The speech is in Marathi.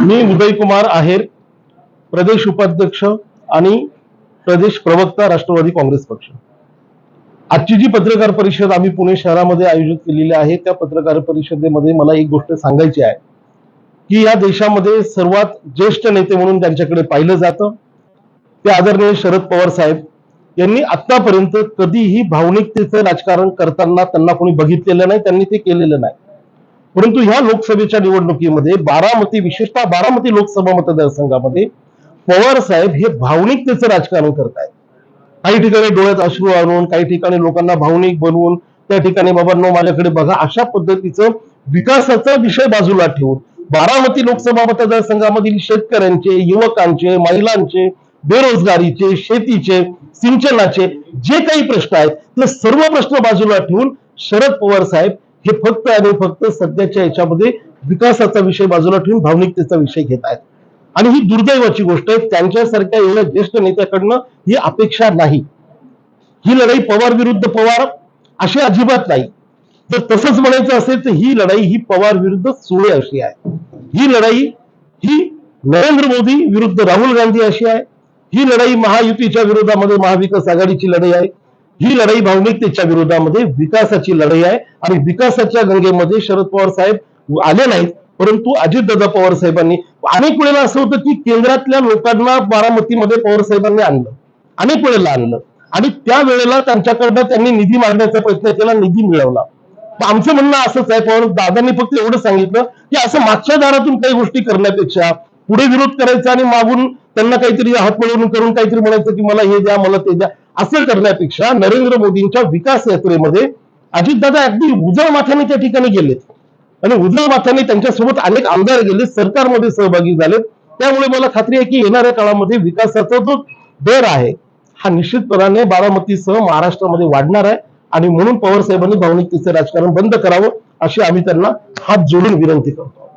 मी उदयकुमार आहेर प्रदेश उपाध्यक्ष आणि प्रदेश प्रवक्ता राष्ट्रवादी काँग्रेस पक्ष. आजची जी पत्रकार परिषद आम्ही पुणे शहरामध्ये आयोजित केलेली आहे त्या पत्रकार परिषदेमध्ये मला एक गोष्ट सांगायची आहे की या देशामध्ये सर्वात ज्येष्ठ नेते म्हणून त्यांच्याकडे पाहिलं जातं ते आदरणीय शरद पवार साहेब. यांनी आतापर्यंत कधीही भावनिकतेचं राजकारण करताना त्यांना कोणी बघितलेलं नाही त्यांनी ते केलेलं नाही. परंतु ह्या लोकसभेच्या निवडणुकीमध्ये बारामती विशेषतः बारामती लोकसभा मतदारसंघामध्ये पवार साहेब हे भावनिकतेचं राजकारण करतायत. काही ठिकाणी डोळ्यात अश्रू आणून काही ठिकाणी लोकांना भावनिक बनवून त्या ठिकाणी बाबांनो माझ्याकडे बघा अशा पद्धतीचं विकासाचा विषय बाजूला ठेवून बारामती लोकसभा मतदारसंघामधील शेतकऱ्यांचे युवकांचे महिलांचे बेरोजगारीचे शेतीचे सिंचनाचे जे काही प्रश्न आहेत ते सर्व प्रश्न बाजूला ठेवून शरद पवार साहेब हे फक्त आणि फक्त सध्याच्या याच्यामध्ये विकासाचा विषय बाजूला ठेवून भावनिकतेचा विषय घेत आहेत. आणि ही दुर्दैवाची गोष्ट आहे त्यांच्यासारख्या एवढ्या ज्येष्ठ नेत्याकडनं ही अपेक्षा नाही. ही लढाई पवार विरुद्ध पवार अशी अजिबात नाही. जर तसंच म्हणायचं असेल तर ही लढाई ही पवार विरुद्ध सुळे अशी आहे. ही लढाई ही नरेंद्र मोदी विरुद्ध राहुल गांधी अशी आहे. ही लढाई महायुतीच्या विरोधामध्ये महाविकास आघाडीची लढाई आहे. ही लढाई भावनिकतेच्या विरोधामध्ये विकासाची लढाई आहे आणि विकासाच्या गंगेमध्ये शरद पवार साहेब आले नाहीत परंतु अजितदादा पवार साहेबांनी अनेक वेळेला असं होतं की केंद्रातल्या लोकांना बारामतीमध्ये पवार साहेबांनी आणलं अनेक वेळेला आणलं. आणि त्या वेळेला त्यांच्याकडनं त्यांनी निधी मागण्याचा प्रयत्न केला निधी मिळवला. आमचं म्हणणं असंच आहे पवार दादांनी फक्त एवढं सांगितलं की असं मागच्या दारातून काही गोष्टी करण्यापेक्षा पुढे विरोध करायचा आणि मागून त्यांना काहीतरी हात मिळवून करून काहीतरी म्हणायचं की मला हे द्या मला ते द्या. असं करण्यापेक्षा नरेंद्र मोदींच्या विकास यात्रेमध्ये अजितदादा अगदी उजळ माथ्याने त्या ठिकाणी गेलेत. आणि उजळ माथ्याने त्यांच्यासोबत अनेक आमदार गेले सरकारमध्ये सहभागी झालेत. त्यामुळे मला खात्री आहे की येणाऱ्या काळामध्ये विकासाचा जो दर आहे हा निश्चितपणाने बारामतीसह महाराष्ट्रामध्ये वाढणार आहे. आणि म्हणून पवार साहेबांनी भावनिकतेचं राजकारण बंद करावं अशी आम्ही त्यांना हात जोडून विनंती करतो.